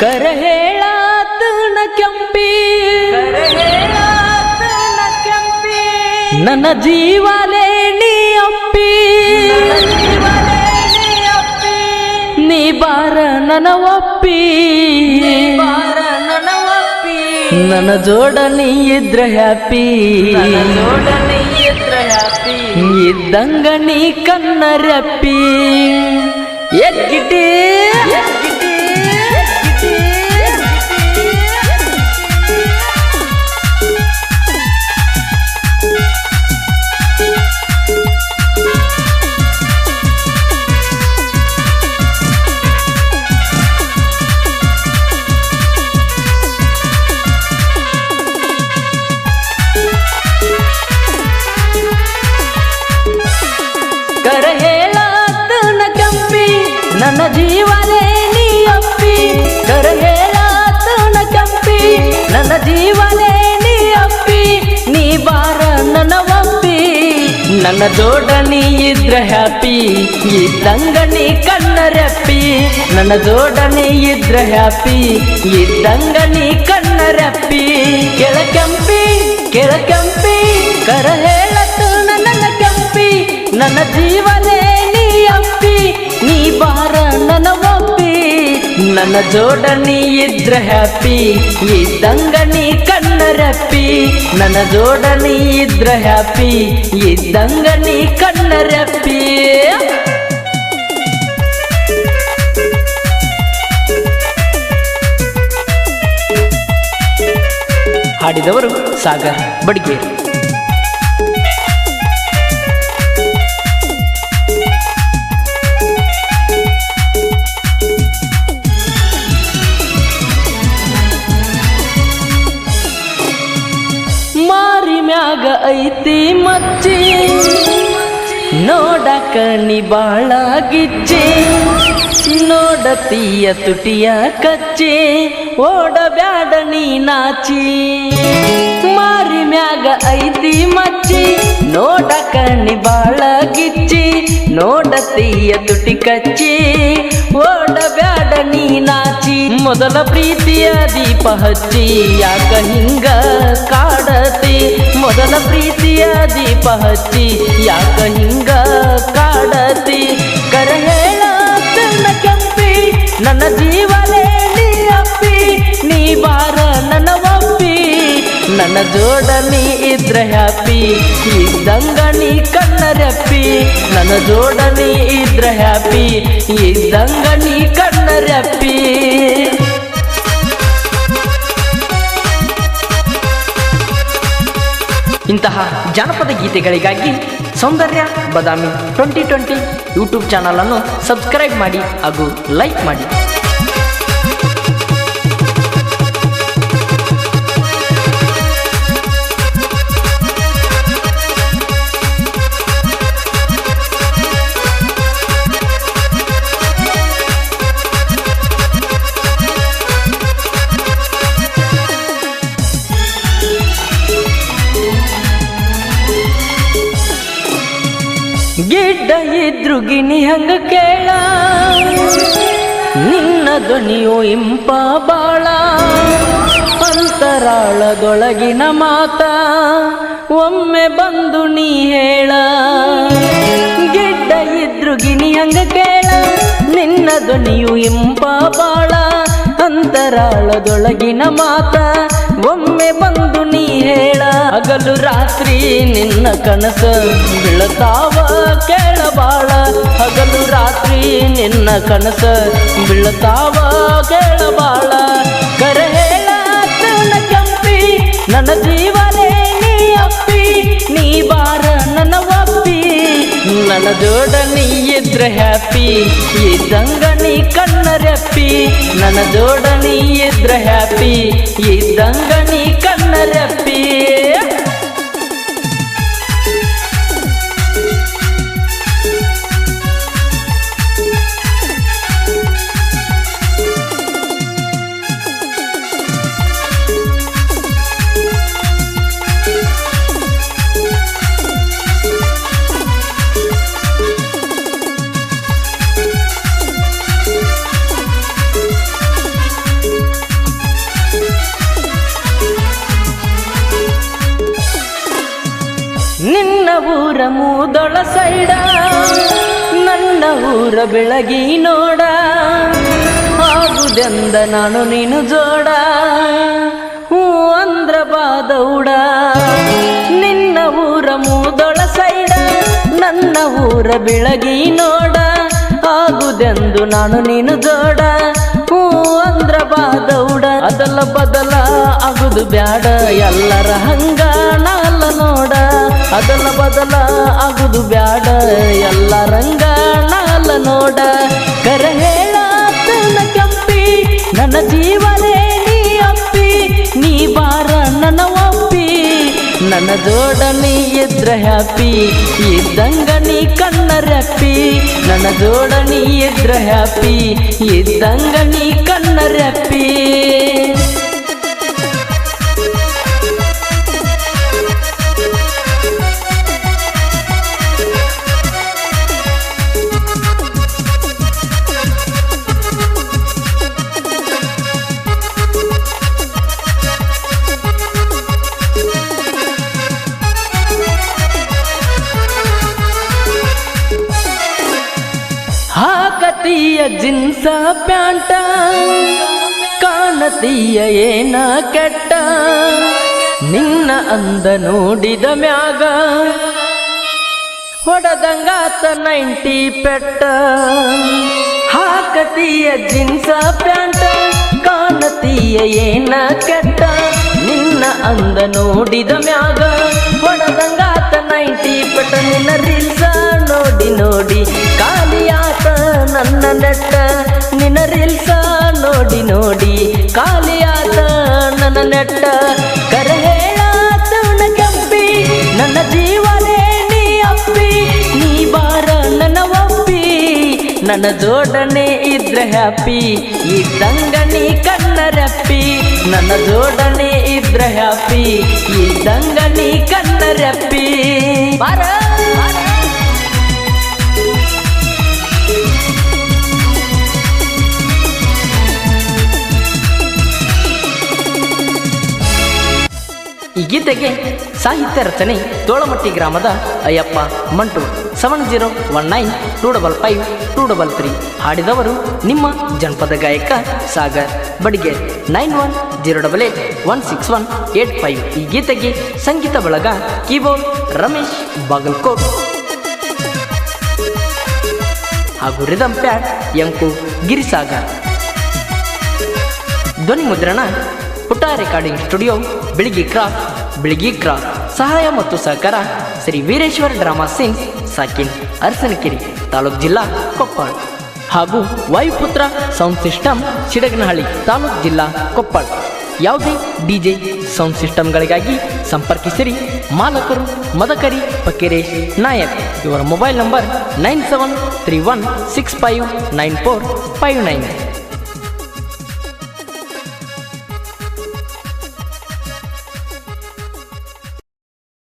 ಕರ ಹೇಳಾತನ ಕೆಂಪಿ. ನನ್ನ ಜೀವಲೇ ನೀ ಅಪ್ಪಿ ನೀ ಬಾರ ನನ್ನ ಒಪ್ಪಿ. ನನ್ನ ಜೋಡಣಿ ಇದ್ರ ಹ್ಯಾಪಿ. ಇದ್ದಂಗ ನೀ ಕನ್ನರಪ್ಪಿ ಎಗ್ಗಿಟಿ ಜೀವನೇ ನೀ ಅಪ್ಪಿ, ನೀ ಬಾರ ನನವಪ್ಪಿ ನನ್ನ ಜೋಡಣಿ ಇದ್ರ ಹ್ಯಾಪಿ ಈ ತಂಗಣಿ ಕಣ್ಣರಪ್ಪಿ ನನ್ನ ಜೋಡಣಿ ಇದ್ರ ಹ್ಯಾಪಿ ಈ ತಂಗಣಿ ಕಣ್ಣರಪ್ಪಿ ಕೆಳಕೆಂಪಿ ಕೆಳಕೆಂಪಿ ಕರ ಹೇಳತ್ತು ನನ್ನ ಕೆಂಪಿ. ನನ್ನ ಜೀವನೇ ನನ್ನ ಜೋಡಣಿ ಇದ್ರೆ ಹ್ಯಾಪಿ ಇದ್ದಂಗ ನೀ ಕಣ್ಣರಪ್ಪಿ ನನ್ನ ಜೋಡಣಿ ಇದ್ರೆ ಹ್ಯಾಪಿ ನೀ ಕಣ್ಣರಪ್ಪಿ ಹಾಡಿದವರು ಸಾಗರ್ ಬಡ್ಗೇರಿ. ಮಚ್ಚಿ ನೋಡಕ ನೀ ಬಾಳ ಗಿಚ್ಚಿ ನೋಡತೀಯ ತುಟಿಯ ಕಚ್ಚಿ. ಓಡಬ್ಯಾಡ ನೀ ನಾಚಿ. ಮಾರಿ ಮ್ಯಾಗ ಐತಿ ಮಚ್ಚಿ. ನೋಡಕ ಕಣಿ ಗಿಚ್ಚಿ ನೋಡತೀಯ ತುಟಿ ಕಚ್ಚಿ. ಓಡಬ್ಯಾಡ ನೀ ನಾಚಿ. ಮೊದಲ ಪ್ರೀತಿಯ ದೀಪ ಹಚ್ಚಿ ಯಾಕ ಹಿಂಗ ಕಾಡತಿ? ಮೊದಲ ಪ್ರೀತಿಯ ದೀಪ ಹಚ್ಚಿ ಯಾಕ ಹಿಂಗ ಕಾಡತಿ? ಕರ ಹೇಳತನ ಕೆಂಪಿ, ನನ್ನ ಜೀವನೇ ನೀ ಅಪ್ಪಿ, ನೀ ಬಾರ ನನ್ನ ಒಪ್ಪಿ. ನನ್ನ ಜೋಡ ನೀ ಇದ್ರ ಹ್ಯಾಪಿ ಇದ್ದಂಗ ನೀ ಕಣ್ಣರಪ್ಪಿ. ನನ್ನ ಜೋಡ ನೀ ಇದ್ರ ಹ್ಯಾಪಿ ಇದ್ದಂಗ ನೀ ಕಣ್ಣರಪ್ಪಿ ಇಂತಹ ಜಾನಪದ ಗೀತೆಗಳಿಗಾಗಿ Soundarya Badami twenty twenty YouTube ಚಾನಲನ್ನು ಸಬ್ಸ್ಕ್ರೈಬ್ ಮಾಡಿ ಹಾಗೂ ಲೈಕ್ ಮಾಡಿ. ಇದ್ರು ಗಿನಿ ಹಂಗ ಕೇಳ. ನಿನ್ನ ಧ್ವನಿಯು ಇಂಪ ಬಾಳ. ಅಂತರಾಳದೊಳಗಿನ ಮಾತ ಒಮ್ಮೆ ಬಂದು ನೀ ಹೇಳ. ಗಿಡ್ಡ ಇದ್ರು ಗಿಣಿ ಹಂಗ ಕೇಳ. ನಿನ್ನ ಧ್ವನಿಯು ಇಂಪ ಬಾಳ. ಅಂತರಾಳದೊಳಗಿನ ಮಾತ, ಒಮ್ಮೆ ಬಂದು ನೀ ಹೇಳ, ಹಗಲು ರಾತ್ರಿ ನಿನ್ನ ಕನಸ ಬೀಳತಾವ ಕೇಳಬಾಳ. ಹಗಲು ರಾತ್ರಿ ನಿನ್ನ ಕನಸ ಬೀಳತಾವ ಕೇಳಬಾಳ. ಕರ ಹೇಳ ಕಂಪಿ, ನನ್ನ ಜೀವನೇ ನೀ ಅಪ್ಪಿ, ನೀ ಬಾರ ನನ್ನ ಒಪ್ಪಿ, ನನ್ನ ಜೋಡ ನೀ ಇದ್ರ ಹ್ಯಾಪಿ ಇದ್ದಂಗನಿ ಕಣ್ಣ ರೆಪ್ಪಿ ನನ್ನ ಜೋಡಣಿ ಎದ್ರ ಹ್ಯಾಪಿ ಇದ್ದಂಗ ನೀ ಮೂದೊಳ ಸೈಡ, ನನ್ನ ಊರ ಬೆಳಗಿ ನೋಡ. ಆಗುದೆಂದ ನಾನು ನೀನು ಜೋಡ, ಹೂ ಅಂದ್ರ ಬಾದೌಡ ನಿನ್ನ ಊರ ಮೂದೊಳ ಸೈಡ, ನನ್ನ ಊರ ಬೆಳಗಿ ನೋಡ. ಆಗುದೆಂದು ನಾನು ನೀನು ಜೋಡ ಅಂದ್ರ ಬಾದೌಡ ಅದಲ್ಲ ಬದಲ ಆಗುದು ಬ್ಯಾಡ. ಎಲ್ಲರ ಹಂಗ ನಾಲ ನೋಡ. ಅದಲ್ಲ ಬದಲ ಆಗುದು ಬ್ಯಾಡ. ಎಲ್ಲರಂಗ ನನ್ನ ಎದ್ರ ಇದ್ರ ಹ್ಯಾಪಿ ಇದ್ದಂಗ ನೀ ಕಣ್ಣರಪ್ಪಿ ನನ್ನ ನನ್ನದೋಡನಿ ಇದ್ರ ಹ್ಯಾಪಿ ಇದ್ದಂಗ ನೀ ಕಣ್ಣರಪ್ಪಿ ಹಾಕತೀಯ ಜಿನ್ಸ ಪ್ಯಾಂಟ, ಕಾಣತೀಯ ಏನ ಕೆಟ್ಟ, ನಿನ್ನ ಅಂದ ನೋಡಿದ ಮ್ಯಾಗ ಹೊಡೆದಂಗಾತ ನೈಂಟಿ ಪೆಟ್ಟ. ಹಾಕತಿಯ ಜಿನ್ಸ ಪ್ಯಾಂಟ, ಕಾಣತೀಯ ಏನ ಕೆಟ್ಟ, ನಿನ್ನ ಅಂದ ನೋಡಿದ ಮ್ಯಾಗ ಹೊಡೆದಂಗಾತ ನೈಂಟಿ ಪೆಟ್ಟ. ನಿನ್ನ ರೀಲ್ಸ ನೋಡಿ ನೋಡಿ ಖಾಲಿಯಾತ ನನ್ನ ನೆಟ್ಟ, ನಿನ್ನ ರೀಲ್ಸ ನೋಡಿ ನೋಡಿ ಖಾಲಿಯಾದ ನನ್ನ ನೆಟ್ಟ. ಕರ ಹೇಳಾತನ ಕಂಪಿ, ನನ್ನ ಜೀವನೇ ನೀ ಅಪ್ಪಿ, ನೀ ಬಾರ ನನ್ನ ಒಪ್ಪಿ. ನನ್ನ ಜೋಡಣೆ ಇದ್ರೆ ಹ್ಯಾಪಿ ಈ ದಂಗನಿ ಕಣ್ಣರಪ್ಪಿ ನನ್ನ ಜೋಡಣೆ ಇದ್ರೆ ಹ್ಯಾಪಿ ಈ ನೀ ಕಣ್ಣರಪ್ಪಿ ಬಾರ. ಗೀತೆಗೆ ಸಾಹಿತ್ಯ ರಚನೆ ತೋಳಮಟ್ಟಿ ಗ್ರಾಮದ Ayyappa Mantu seven zero one nine two double five two double three ಹಾಡಿದವರು ನಿಮ್ಮ ಜನಪದ ಗಾಯಕ Sagar. Badige nine one zero double eight one six one eight five ಈ ಗೀತೆಗೆ ಸಂಗೀತ ಬಳಗ ಕೀಬೋರ್ಡ್ ರಮೇಶ್ ಬಾಗಲ್ಕೋಟ್. ಹಾಗೂ ರಿದಮ್ ಪ್ಯಾಟ್ ಎಂಕು ಗಿರಿಸಾಗರ್. ಧ್ವನಿ ಮುದ್ರಣ ಪುಟ್ಟ ರೆಕಾರ್ಡಿಂಗ್ ಸ್ಟುಡಿಯೋ ಬೆಳಿಗ್ಗೆ ಕ್ರಾಫ್ಟ್ ಬೆಳಗಿ ಕ್ರಾಸ್ ಸಹಾಯ ಮತ್ತು ಸಹಕಾರ. ಶ್ರೀ ವೀರೇಶ್ವರ ಡ್ರಾಮಾ ಸಿಂಗ್ ಸಾಕಿನ್, ಅರಸನಕೆರೆ, ತಾಲೂಕು ಜಿಲ್ಲಾ, ಕೊಪ್ಪಳ. ಹಾಗೂ ವಾಯುಪುತ್ರ ಸೌಂಡ್ ಸಿಸ್ಟಮ್ ಸಿಡಗನಹಳ್ಳಿ ತಾಲೂಕು ಜಿಲ್ಲಾ, ಕೊಪ್ಪಳ. ಯಾವುದೇ ಡಿ ಜೆ ಸೌಂಡ್ ಸಿಸ್ಟಮ್ಗಳಿಗಾಗಿ ಸಂಪರ್ಕಿಸಿರಿ. ಮಾಲಕರು ಮದಕರಿ ಪಕಿರೇಶ್ ನಾಯಕ್. ಇವರ mobile number nine seven three one six five nine four five nine.